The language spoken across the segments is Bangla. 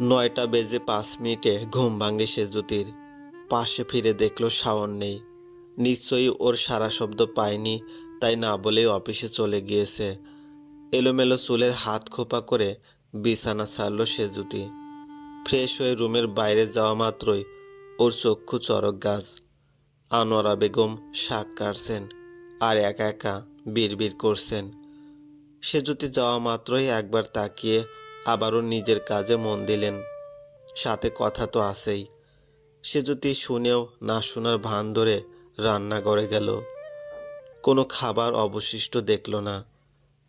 নয়টা বেজে পাঁচ মিনিটে ঘুম ভাঙে সেজুতির পাশে ফিরে দেখল শাওন নেই। নিশ্চয়ই ওর সারা শব্দ পায়নি, তাই না বলেই অফিসে চলে গিয়েছে। এলোমেলো চুলের হাত খোপা করে বিছানা ছাড়ল সেজুতি ফ্রেশ হয়ে রুমের বাইরে যাওয়া মাত্রই ওর চক্ষু চরক গাছ। আনোয়ারা বেগম শাক কাটছেন আর একা একা বিড়বিড় করছেন। সেজুতি যাওয়া মাত্রই একবার তাকিয়ে আবারও নিজের কাজে মন দিলেন। সাথে কথা তো আছেই। সে যদি শুনেও না শোনার ভান ধরে রান্নাঘরে গেল। কোনো খাবার অবশিষ্ট দেখল না।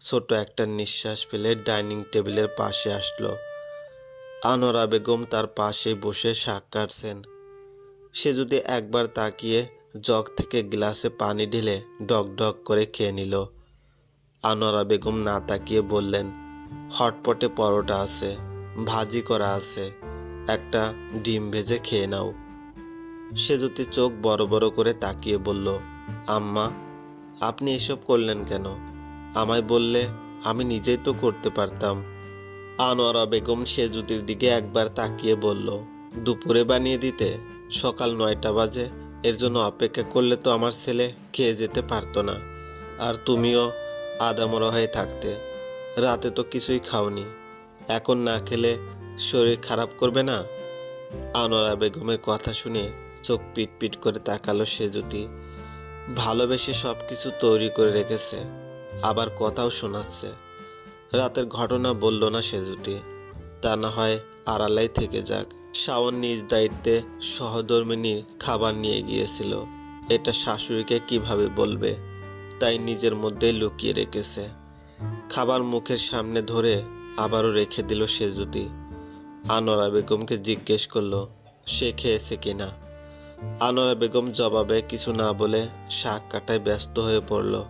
ছোট একটা নিঃশ্বাস ফেলে ডাইনিং টেবিলের পাশে আসলো। আনোরা বেগম তার পাশে বসে শাক কাটছেন। সে যদি একবার তাকিয়ে জগ থেকে গ্লাসে পানি ঢেলে ডক ডক করে খেয়ে নিল। আনোয়ারা বেগম না তাকিয়ে বললেন হটপটে পরোটা আছে, ভাজি করা আছে, একটা ডিম ভেজে খেয়ে নাও। সে যদি চোখ বড় বড় করে তাকিয়ে বলল, আম্মা, আপনি এসব করলেন কেন? আমায় বললে আমি নিজেই তো করতে পারতাম। আনোয়ারা বেগম সেজুতির দিকে একবার তাকিয়ে বলল, দুপুরে বানিয়ে দিতে? সকাল নয়টা বাজে, এর জন্য অপেক্ষা করলে তো আমার ছেলে খেয়ে যেতে পারতো না। আর তুমিও আদামরা হয়ে থাকতে। রাতে তো কিছুই খাওনি। এখন না খেলে শরীর খারাপ করবে না? আনোয়ারা বেগমের কথা শুনে চোখ পিট পিট করে তাকালো সেজুতি। ভালোবেসে সব কিছু তৈরি করে রেখেছে, আবার কথাও শোনাচ্ছে। রাতের ঘটনা বলল না সেজুতি। তা না হয় আড়ালাই থেকে যাক। শাওন নিজ দায়িত্বে সহধর্মিনীর খাবার নিয়ে গিয়েছিল। এটা শাশুড়িকে কীভাবে বলবে, তাই নিজের মধ্যেই লুকিয়ে রেখেছে। খাবার মুখের সামনে ধরে আবারও রেখে দিল সেজুতি। আনোয়ারা বেগমকে জিজ্ঞেস করল, সে খেয়েছে কিনা আনোয়ারা বেগম জবাবে কিছু না বলে শাক কাটায় ব্যস্ত হয়ে পড়ল।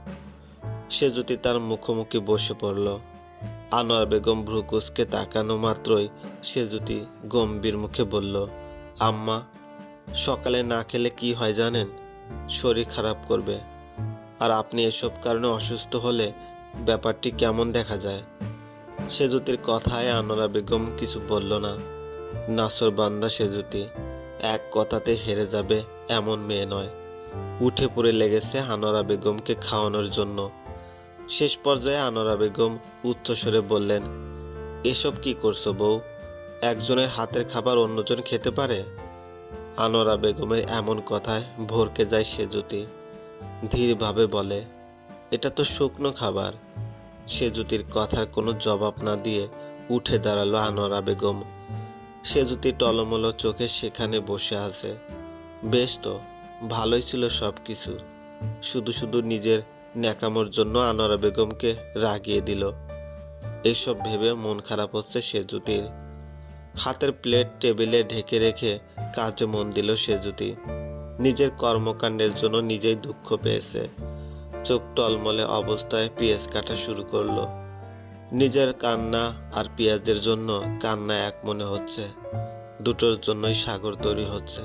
সেজুতি তার মুখোমুখি বসে পড়ল। আনোয়ার বেগম ভ্রুকুসকে তাকানো মাত্রই সে সেজুতি গম্ভীর মুখে বলল, আম্মা, সকালে না খেলে কি হয় জানেন? শরীর খারাপ করবে। আর আপনি এসব কারণে অসুস্থ হলে ব্যাপারটি কেমন দেখা যায়? সেজুতির কথায় আনোরা বেগম কিছু বলল না। নাসর বান্দা সেজুতি, এক কথাতে হেরে যাবে এমন মেয়ে নয়। উঠে পড়ে লেগেছে আনোরা বেগমকে খাওয়ানোর জন্য। শেষ পর্যায়ে আনোরা বেগম উচ্চস্বরে বললেন, এসব কি করছ বউ? একজনের হাতের খাবার অন্যজন খেতে পারে? আনোরা বেগমের এমন কথায় ভরকে যায় সেজুতি। ধীরভাবে বলে এটা তো শুকনো খাবার। সেজুতির কথার কোনো জবাব না দিয়ে উঠে দাঁড়াল আনোয়ারা বেগম সেজুতি টলমলো চোখে সেখানে বসে আছে। বেশ তো, ভালোই ছিল সব কিছু শুধু শুধু নিজের ন্যাকামোর জন্য আনোয়ারা বেগমকে রাগিয়ে দিল। এইসব ভেবে মন খারাপ হচ্ছে সেজুতির। হাতের প্লেট টেবিলে ঢেকে রেখে কাজে মন দিল সেজুতি। নিজের কর্মকাণ্ডের জন্য নিজেই দুঃখ পেয়েছে। চোখ টলমলে অবস্থায় পেঁয়াজ কাটা শুরু করল। নিজের কান্না আর পেঁয়াজের জন্য কান্না এক মনে হচ্ছে। দুটোর জন্যই সাগর তৈরি হচ্ছে।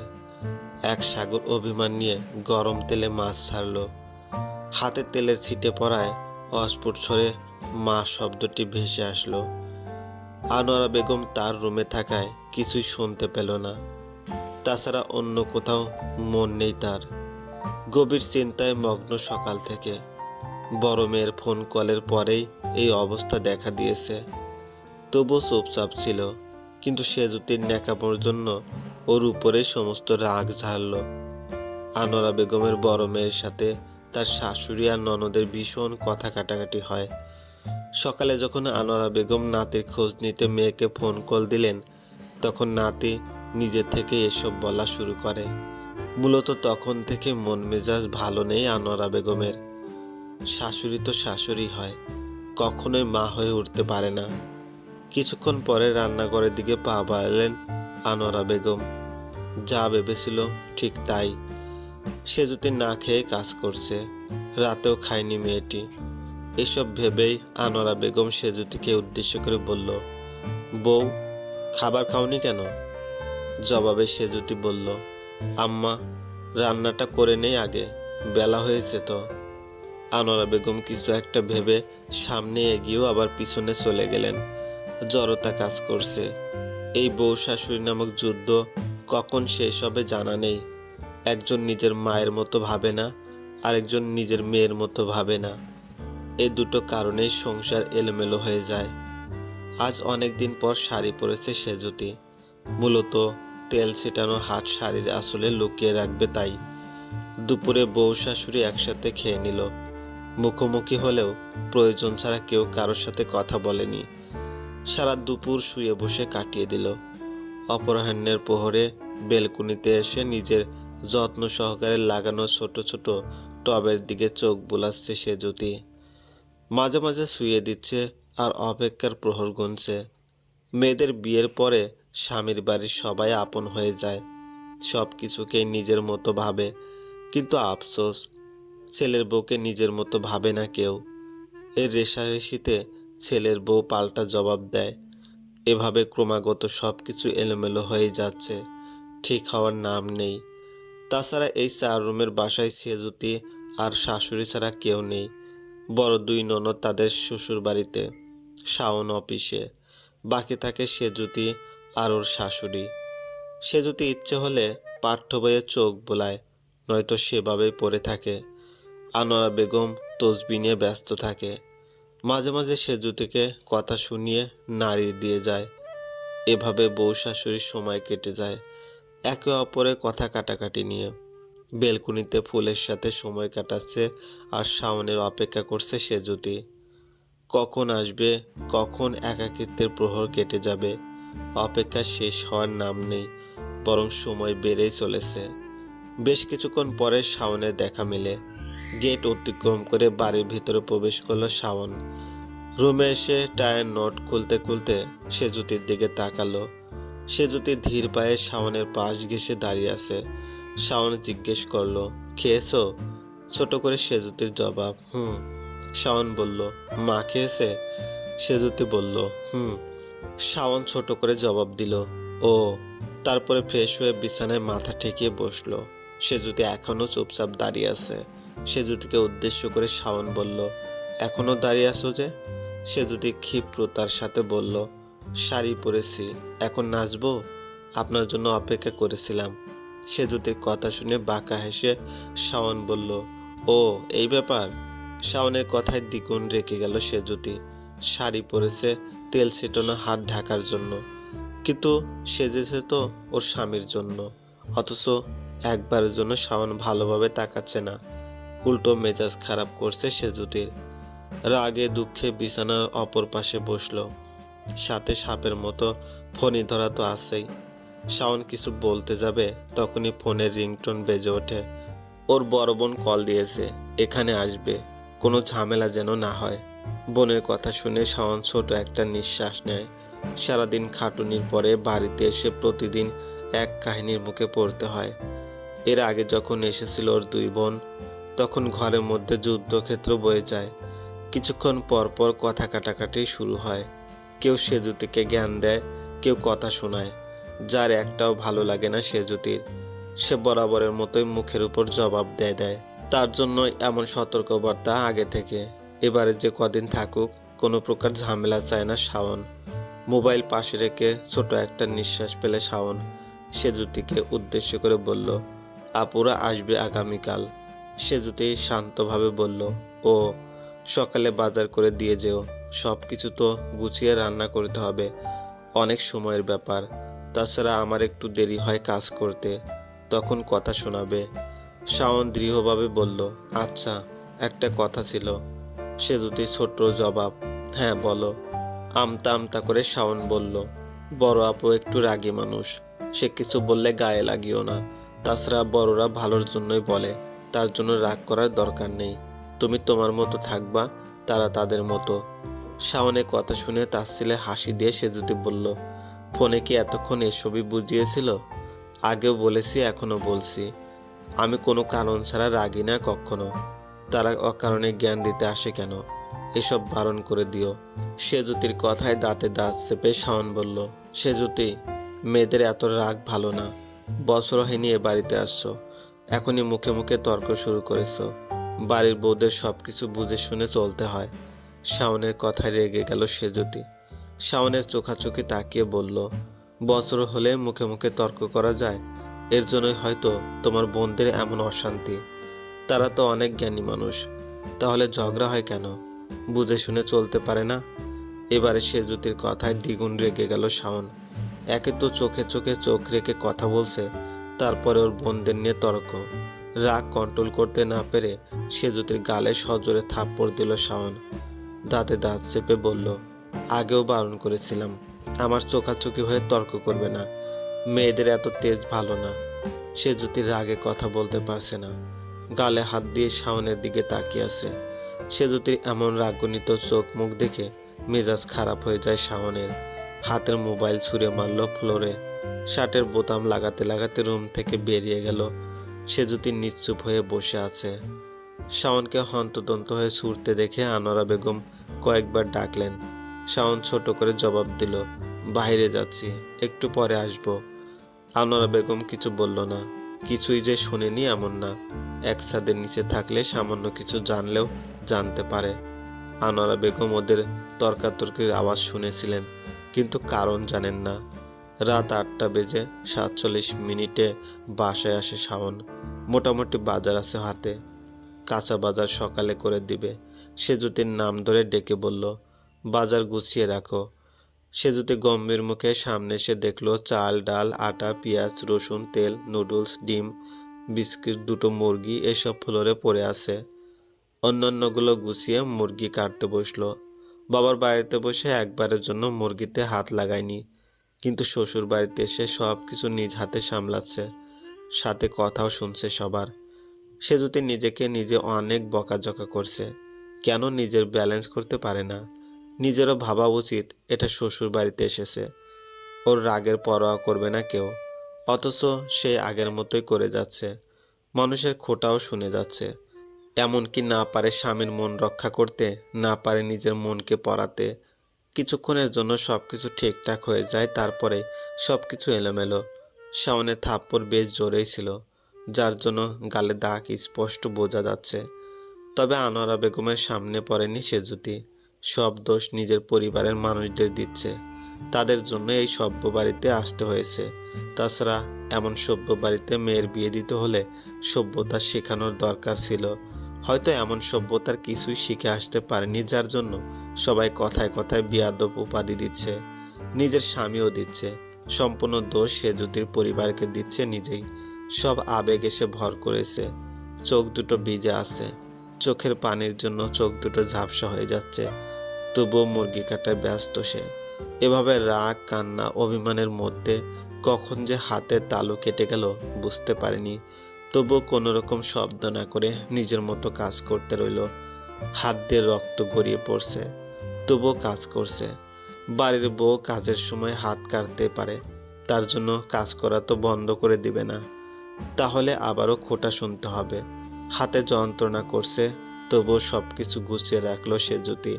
এক সাগর অভিমান নিয়ে গরম তেলে মাছ ছাড়ল। হাতে তেলের ছিটে পড়ায় অস্ফুট স্বরে মা শব্দটি ভেসে আসলো। আনোয়ারা বেগম তার রুমে থাকায় কিছুই শুনতে পেল না। তাছাড়া অন্য কোথাও মন নেই তার। গভীর চিন্তায় মগ্ন সকাল থেকে। বড় মেয়ের ফোন কলের পরেই এই অবস্থা দেখা দিয়েছে। তবুও চুপচাপ ছিল, কিন্তু সে সেজুতির ন্যাকামোর জন্য ওর উপরে সমস্ত রাগ ঝাড়ল। আনোরা বেগমের বড় মেয়ের সাথে তার শাশুড়ি আর ননদের ভীষণ কথা কাটাকাটি হয়। সকালে যখন আনোয়ারা বেগম নাতির খোঁজ নিতে মেয়েকে ফোন কল দিলেন, তখন নাতি নিজে থেকে এসব বলা শুরু করে। মূলত তখন থেকে মন মেজাজ ভালো নেই আনোয়ারা বেগমের। শাশুড়ি তো শাশুড়ি হয়, কখনোই মা হয়ে উঠতে পারে না। কিছুক্ষণ পরে রান্নাঘরের দিকে পা বাড়ালেন আনোয়ারা বেগম। যা ভেবেছিল ঠিক তাই। সে যদি না খেয়ে কাজ করছে, রাতেও খায়নি মেয়েটি। এসব ভেবেই আনোয়ারা বেগম সেজুতিকে উদ্দেশ্য করে বলল, বউ, খাবার খাওনি কেন? জবাবে সেজুতি বলল আম্মা, রান্নাটা করে নেই আগে। বেলা হয়েছে তো। আনোয়ারা বেগম কিছু একটা ভেবে সামনে এগিয়েও আবার পিছনে চলে গেলেন। জড়তা কাজ করছে। এই বউ শাশুড়ি নামক যুদ্ধ কখন শেষ হবে জানা নেই। একজন নিজের মায়ের মতো ভাবে না, আরেকজন নিজের মেয়ের মতো ভাবে না। এই দুটো কারণেই সংসার এলোমেলো হয়ে যায়। আজ অনেক দিন পর শাড়ি পরেছে সেজুতি। মূলত তেল ছিটানো হাত শাড়ির আসলে লুকিয়ে রাখবে তাই। দুপুরে বউ শাশুড়ি একসাথে খেয়ে নিল। মুখোমুখি হলেও প্রয়োজন ছাড়া কেউ কারোর সাথে কথা বলেনি। সারা দুপুর শুয়ে বসে কাটিয়ে দিল। অপরাহ্নের প্রহরে বেলকুনিতে এসে নিজের যত্ন সহকারে লাগানো ছোট ছোট টবের দিকে চোখ বুলাচ্ছে সে জ্যোতি। মাঝে মাঝে শুয়ে দিচ্ছে আর অপেক্ষার প্রহর গুনছে। মেয়েদের বিয়ের পরে স্বামীর বাড়ির সবাই আপন হয়ে যায়। সব কিছুকেই নিজের মতো ভাবে। কিন্তু আফসোস, ছেলের বউকে নিজের মতো ভাবে না কেউ। এর রেশারেশিতে ছেলের বউ পাল্টা জবাব দেয়। এভাবে ক্রমাগত সব কিছু এলোমেলো হয়ে যাচ্ছে। ঠিক হওয়ার নাম নেই। তাছাড়া এই চার রুমের বাসায় সেজুতি আর শাশুড়ি ছাড়া কেউ নেই। বড় দুই ননদ তাদের শ্বশুর বাড়িতে শাওন অফিসে। বাকি থাকে সেজুতি আর ওর শাশুড়ি। সেজুতি ইচ্ছে হলে পাঠ্য বইয়ে চোখ বোলায়, নয়তো সেভাবেই পড়ে থাকে। আনোয়ারা বেগম তসবি নিয়ে ব্যস্ত থাকে। মাঝে মাঝে সেজুতিকে কথা শুনিয়ে নাড়ি দিয়ে যায়। এভাবে বউ শাশুড়ির সময় কেটে যায়, একে অপরের কথা কাটাকাটি নিয়ে। বেলকুনিতে ফুলের সাথে সময় কাটাচ্ছে আর শাওনের অপেক্ষা করছে সেজুতি। কখন আসবে, কখন একাকিত্বের প্রহর কেটে যাবে অপেক্ষা শেষ হওয়ার নাম নেই, বরং সময় বেড়েই চলেছে। বেশ কিছুক্ষণ পরে শাওনের দেখা মেলে। গেট অতিক্রম করে বাড়ির ভিতরে প্রবেশ করল শাওন। রুমে এসে টায়ার নোট খুলতে খুলতে সে জুতির দিকে তাকালো। সে জুতি ধীর পায়ে শাওনের পাশ ঘেসে দাঁড়িয়ে আছে। শাওন জিজ্ঞেস করল, খেয়েছো? ছোট করে সেজুতির জবাব, হুম। শাওন বলল, মা খেয়েছে? সেজুতি বলল, হুম। শাওন ছোট করে জবাব দিল, ও। তারপরে ফ্রেশ হয়ে বিছানায় মাথা ঠেকিয়ে বসল। সেজুতি এখনও চুপচাপ দাঁড়িয়ে আছে সেজুতিকে উদ্দেশ্য করে শাওন বলল, এখনও দাঁড়িয়ে আছো যে? সেজুতি ক্ষিপ্রতার সাথে বলল, শাড়ি পরেছি, এখন নাচবো? আপনার জন্য অপেক্ষা করেছিলাম। সেজুতির কথা শুনে বাঁকা হেসে শাওন বলল, ও, এই ব্যাপার? শাওনের কথায় দ্বিগুণ রেখে গেল সেজুতি শাড়ি পরেছে তেল ছিটানো হাত ঢাকার জন্য। কিন্তু সেজেছে তো ওর স্বামীর জন্য। অথচ একবারের জন্য শাওন ভালোভাবে তাকাচ্ছে না। উল্টো মেজাজ খারাপ করছে সেজুতির। রাগে দুঃখে বিছানার অপর পাশে বসল। সাথে সাপের মতো ফোনই ধরা তো আছেই। শাওন কিছু বলতে যাবে তখনই ফোনের রিংটোন বেজে ওঠে। ওর বড় বোন কল দিয়েছে, এখানে আসবে। কোনো ঝামেলা যেন না হয়। বোনের কথা শুনে শাওন ছোট একটা নিঃশ্বাস নেয়। সারাদিন খাটুনির পরে বাড়িতে এসে প্রতিদিন এক কাহিনীর মুখে পড়তে হয়। এর আগে যখন এসেছিল ওর দুই বোন, তখন ঘরের মধ্যে যুদ্ধক্ষেত্র বয়ে যায়। কিছুক্ষণ পর পর কথা কাটাকাটি শুরু হয়। কেউ সেজুতিকে জ্ঞান দেয়, কেউ কথা শোনায়। যার একটাও ভালো লাগে না সেজুতির। সে বরাবরের মতোই মুখের উপর জবাব দেয় দেয়। তার জন্যই এমন সতর্কবার্তা আগে থেকে। এবারে যে কদিন থাকুক, কোনো প্রকার ঝামেলা চায় না শাওন। মোবাইল পাশে রেখে ছোট একটা নিঃশ্বাস পেলে শাওন। সে সেজুতিকে উদ্দেশ্য করে বলল, আপুরা আসবে আগামীকাল। সেজুতি শান্তভাবে বলল, ও, সকালে বাজার করে দিয়ে যেও। সব কিছু তো গুছিয়ে রান্না করতে হবে। অনেক সময়ের ব্যাপার। তাছাড়া আমার একটু দেরি হয় কাজ করতে। তখন কথা শোনাবে। শাওন দৃঢ়ভাবে বলল আচ্ছা একটা কথা ছিল। সে দুটি ছোট্ট জবাব হ্যাঁ বলো। আমতা আমতা করে শাওন বলল, বড় আপু একটু রাগী মানুষ, সে কিছু বললে গায়ে লাগিও না। তাছাড়া বড়রা ভালোর জন্যই বলে, তার জন্য রাগ করার দরকার নেই। তুমি তোমার মতো থাকবা, তারা তাদের মতো। শাওনের কথা শুনে তার ছেলে হাসি দিয়ে সে যদি বলল, ফোনে কি এতক্ষণ এসবই বুঝিয়েছিল? আগেও বলেছি, এখনও বলছি। আমি কোনো কারণ ছাড়া রাগি না কখনো। তারা অকারণে জ্ঞান দিতে আসে কেন? এসব বারণ করে দিও। সেজুতির কথায় দাঁতে দাঁত চেপে শাওন বলল, সেজুতি, মেয়েদের এত রাগ ভালো না। বছর হয়নি এ বাড়িতে আসছো। এখনই মুখে মুখে তর্ক শুরু করেছ। বাড়ির বউদের সব কিছু বুঝে শুনে চলতে হয়। শাওনের কথায় রেগে গেল সেজুতি। শাওনের চোখাচোখি তাকিয়ে বলল, বছর হলে মুখে মুখে তর্ক করা যায়? এর জন্যই হয়তো তোমার বোনদের এমন অশান্তি। তারা তো অনেক জ্ঞানী মানুষ। তাহলে ঝগড়া হয় কেন? বুঝে শুনে চলতে পারে না? এবারে সে জ্যোতির কথায় দ্বিগুণ রেগে গেল শাওন। একে তো চোখে চোখে চোখ রেখে কথা বলছে, তারপরে ওর বোনদের নিয়ে তর্ক। রাগ কন্ট্রোল করতে না পেরে সে জ্যোতির গালে সজোরে থাপ্পড় দিল শাওন। দাঁতে দাঁত চেপে বলল, আগেও বারণ করেছিলাম। আমার চোখাচোখি হয়ে তর্ক করবে না। মেয়েদের এত তেজ ভালো না। সে জ্যোতির রাগে কথা বলতে পারছে না। গালে হাত দিয়ে শাওনের দিকে তাকিয়ে আছে। সে জ্যোতির এমন রাগনিত চোখ মুখ দেখে মেজাজ খারাপ হয়ে যায় শাওনের। হাতের মোবাইল ছুঁড়ে মারল ফ্লোরে। শার্টের বোতাম লাগাতে লাগাতে রুম থেকে বেরিয়ে গেল। সে জ্যোতি নিশ্চুপ হয়ে বসে আছে। শাওনকে হন্তদন্ত হয়ে ছুটতে দেখে আনোয়ারা বেগম কয়েকবার ডাকলেন। শাওন ছোট করে জবাব দিল, বাইরে যাচ্ছি, একটু পরে আসব। আনোয়ারা বেগম কিছু বলল না। কিছুই যে শুনেনি এমন না। এক ছাদের নিচে থাকলে সামান্য কিছু জানলেও জানতে পারে। আনোয়ারা বেগম ওদের তর্কাতর্কির আওয়াজ শুনেছিলেন, কিন্তু কারণ জানেন না। রাত আটটা বেজে সাতচল্লিশ মিনিটে বাসায় আসে শাওন। মোটামুটি বাজার আছে হাতে। কাঁচা বাজার সকালে করে দিবে। সে জ্যোতির নাম ধরে ডেকে বলল, বাজার গুছিয়ে রাখো। সে জ্যোতি গম্ভীর মুখে সামনে এসে দেখল চাল, ডাল, আটা, পেঁয়াজ, রসুন, তেল, নুডলস, ডিম বিস্কিট, দুটো মুরগি এসব ফ্লোরে পড়ে আছে। অন্যান্যগুলো গুছিয়ে মুরগি কাটতে বসল। বাবার বাড়িতে বসে একবারের জন্য মুরগিতে হাত লাগায়নি, কিন্তু শ্বশুর বাড়িতে এসে সব কিছু নিজ হাতে সামলাচ্ছে। সাথে কথাও শুনছে সবার। সে যদি নিজেকে নিজে অনেক বকাঝকা করছে, কেন নিজের ব্যালেন্স করতে পারে না? নিজেরও ভাবা উচিত, এটা শ্বশুর বাড়িতে এসেছে। ওর রাগের পরোয়া করবে না কেউ। অথচ সে আগের মতোই করে যাচ্ছে। মানুষের খোটাও শুনে যাচ্ছে। এমনকি না পারে স্বামীর মন রক্ষা করতে, না পারে নিজের মনকে পড়াতে। কিছুক্ষণের জন্য সব কিছু ঠিকঠাক হয়ে যায়, তারপরে সব কিছু এলোমেলো। শাওনের থাপ্পড় বেশ জোরেই ছিল, যার জন্য গালে দাগ স্পষ্ট বোঝা যাচ্ছে। তবে আনোয়ারা বেগমের সামনে পড়েনি সে জুতি সব দোষ নিজের পরিবারের মানুষদের দিচ্ছে। তাদের জন্য এই সভ্য বাড়িতে আসতে হয়েছে। তাছাড়া এমন সভ্য বাড়িতে মেয়ের বিয়ে দিতে হলে সভ্যতা শেখানোর দরকার ছিল। হয়তো এমন সভ্যতার কিছুই শিখে আসতে পারেনি যার জন্য সবাই কথায় কথায় বিয়াদব উপাধি দিচ্ছে, নিজের স্বামীও দিচ্ছে, সম্পূর্ণ দোষ সে জ্যোতির পরিবারকে দিচ্ছে নিজেই। সব আবেগ এসে ভর করেছে, চোখ দুটো ভিজে আছে, চোখের পানির জন্য চোখ দুটো ঝাপসা হয়ে যাচ্ছে, তবুও মুরগি কাটায় ব্যস্ত সে। এভাবে রাগ, কান্না, অভিমানের মধ্যে কখন যে হাতের তালু কেটে গেল বুঝতে পারেনি। তবুও কোনো রকম শব্দ না করে নিজের মতো কাজ করতে রইল। হাত দিয়ে রক্ত গড়িয়ে পড়ছে, তবুও কাজ করছে। বাড়ির বউ কাজের সময় হাত কাটতে পারে, তার জন্য কাজ করা তো বন্ধ করে দিবে না। তাহলে আবারও খোটা শুনতে হবে। হাতে যন্ত্রণা করছে, তবুও সব কিছু গুছিয়ে রাখল সে জ্যোতি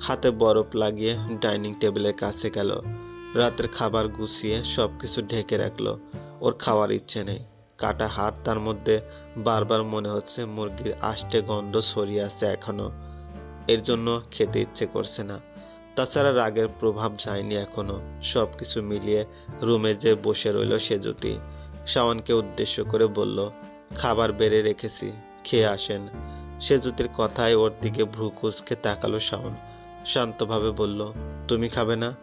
হাতে বরফ লাগিয়ে ডাইনিং টেবিলের কাছে গেল। রাতের খাবার গুছিয়ে সব কিছু ঢেকে রাখল। ওর খাওয়ার ইচ্ছে নেই। কাটা হাত তার মধ্যে বারবার মনে হচ্ছে মুরগির আষ্টে গন্ধ ছড়িয়ে আছে এখনও। এর জন্য খেতে ইচ্ছে করছে না। তাছাড়া রাগের প্রভাব যায়নি এখনও। সব কিছু মিলিয়ে রুমে যে বসে রইল সে জ্যোতি। শাওনকে উদ্দেশ্য করে বলল, খাবার বেড়ে রেখেছি, খেয়ে আসেন। সে জ্যোতির কথায় ওর দিকে ভ্রু কুচকে তাকালো শাওন। শান্তভাবে বলল, তুমি খাবে না?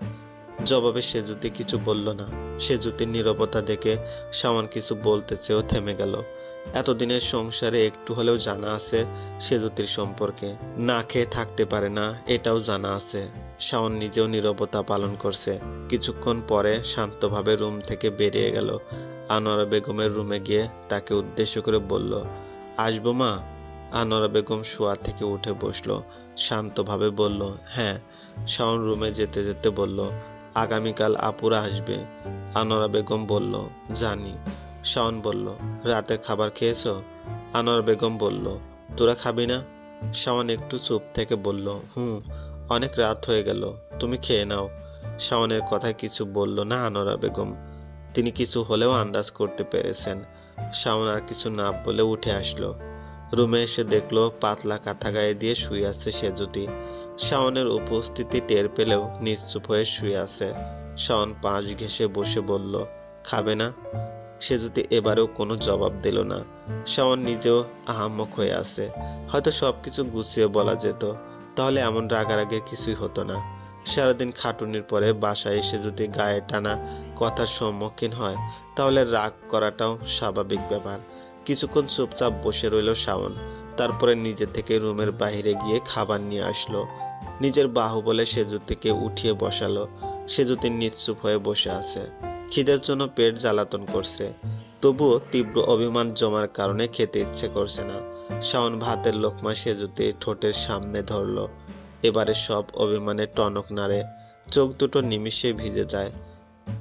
জবাবে সে জ্যোতি কিছু বলল না। সে জ্যোতির নীরবতা দেখে শাওন কিছু বলতে চেয়েও থেমে গেল। এতদিনের সংসারে একটু হলেও জানা আছে সে জ্যোতির সম্পর্কে। না খেয়ে থাকতে পারে না, এটাও জানা আছে। শাওন নিজেও নীরবতা পালন করছে। কিছুক্ষণ পরে শান্তভাবে রুম থেকে বেরিয়ে গেল। আনোয়ারা বেগমের রুমে গিয়ে তাকে উদ্দেশ্য করে বলল, আসব মা? আনোয়ারা বেগম শোয়া থেকে উঠে বসল। শান্তভাবে বলল হ্যাঁ। শাওন রুমে যেতে যেতে বলল আগামীকাল আপুরা আসবে। আনোয়ারা বেগম বলল, জানি। শাওন বলল, রাতে খাবার খেয়েছো? আনোয়ারা বেগম বলল, তোরা খাবি না? শাওন একটু চুপ থেকে বলল, হুম, অনেক রাত হয়ে গেল, তুমি খেয়ে নাও। শাওনের কথা কিছু বলল না আনোয়ারা বেগম। তিনি কিছু হলেও আন্দাজ করতে পেরেছেন। শাওন আর কিছু না বলে উঠে আসলো। রুমে এসে দেখল, পাতলা কাঁথা গায়ে দিয়ে শুয়ে আছে সে যদি শাওনের উপস্থিতি টের পেলেও নিশ্চুপ হয়ে শুয়ে আছে। শাওন পাশ ঘেসে বসে বলল, খাবে না। সে যদি এবারেও কোনো জবাব দিল না, শাওন নিজেও আহাম্মক হয়ে আছে। হয়তো সব কিছু গুছিয়ে বলা যেত, তাহলে এমন রাগারাগের কিছুই হতো না। সারাদিন খাটুনির পরে বাসায় এসে যদি গায়ে টানা কথার সম্মুখীন হয়, তাহলে রাগ করাটাও স্বাভাবিক ব্যাপার। কিছুক্ষণ চুপচাপ বসে রইল শাওন, তারপরে নিজে থেকে রুমের বাইরে গিয়ে খাবার নিয়ে আসলো। নিজের বাহুবলে সেজুতিকে উঠিয়ে বসালো। সেজুতি নিশ্চুপ হয়ে বসে আছে। খিদের জন্য পেট জ্বালাতন করছে। তবুও তীব্র অভিমান জমার কারণে খেতে ইচ্ছে করছে না। শাওন ভাতের লোকমা সেজুতি ঠোঁটের সামনে ধরলো। এবারে সব অভিমানে টনক নাড়ে। চোখ দুটো নিমিষে ভিজে যায়।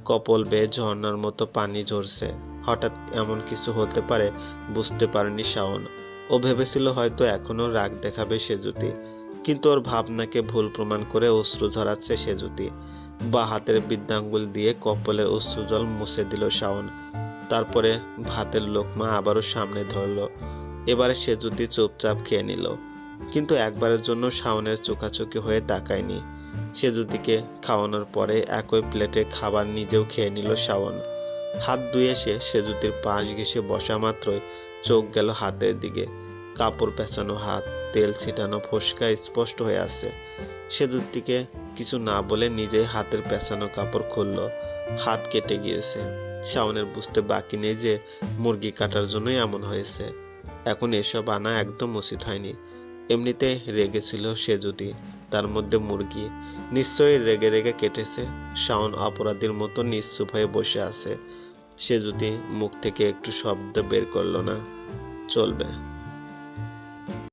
কপল বেয়ে ঝর্ণার মতো পানি ঝরছে। হঠাৎ এমন কিছু হতে পারে বুঝতে পারেনি শাওন। ও ভেবেছিল হয়তো এখনও রাগ দেখাবে সেজুতি। কিন্তু ওর ভাবনাকে ভুল প্রমাণ করে অশ্রু ঝরাচ্ছে সেজুতি বা হাতের বৃদ্ধাঙ্গুল দিয়ে কপলের অশ্রুজল মুছে দিল শাওন। তারপরে ভাতের লোকমা আবারও সামনে ধরলো। এবারে সেজুতি চুপচাপ খেয়ে নিল। কিন্তু একবারের জন্য শাওনের চোখাচোখি হয়ে তাকায়নি। সেজুতিকে খাওয়ানোর পরে একই প্লেটে খাবার নিজেও খেয়ে নিল শাওন। হাত ধুয়ে সে সেজুতির পাশ ঘেসে বসা মাত্রই চোখ গেল হাতের দিকে। কাপড় পেঁচানো হাত, তেল ছিটানো ফোসকা স্পষ্ট হয়ে আছে। সেজুতিকে কিছু না বলে নিজেই হাতের পেঁচানো কাপড় খুলল। হাত কেটে গিয়েছে। শাওনের বুঝতে বাকি নেই যে মুরগি কাটার জন্যই এমন হয়েছে। এখন এসব আনা একদম উচিত হয়নি। এমনিতে রেগেছিল সে যদি তার মধ্যে মুরগি নিশ্চয়ই রেগে রেগে কেটেছে। শাওন অপরাধীর মতো নিশ্চুপ হয়ে বসে আছে। সে যদি মুখ থেকে একটু শব্দ বের করল না। চলবে।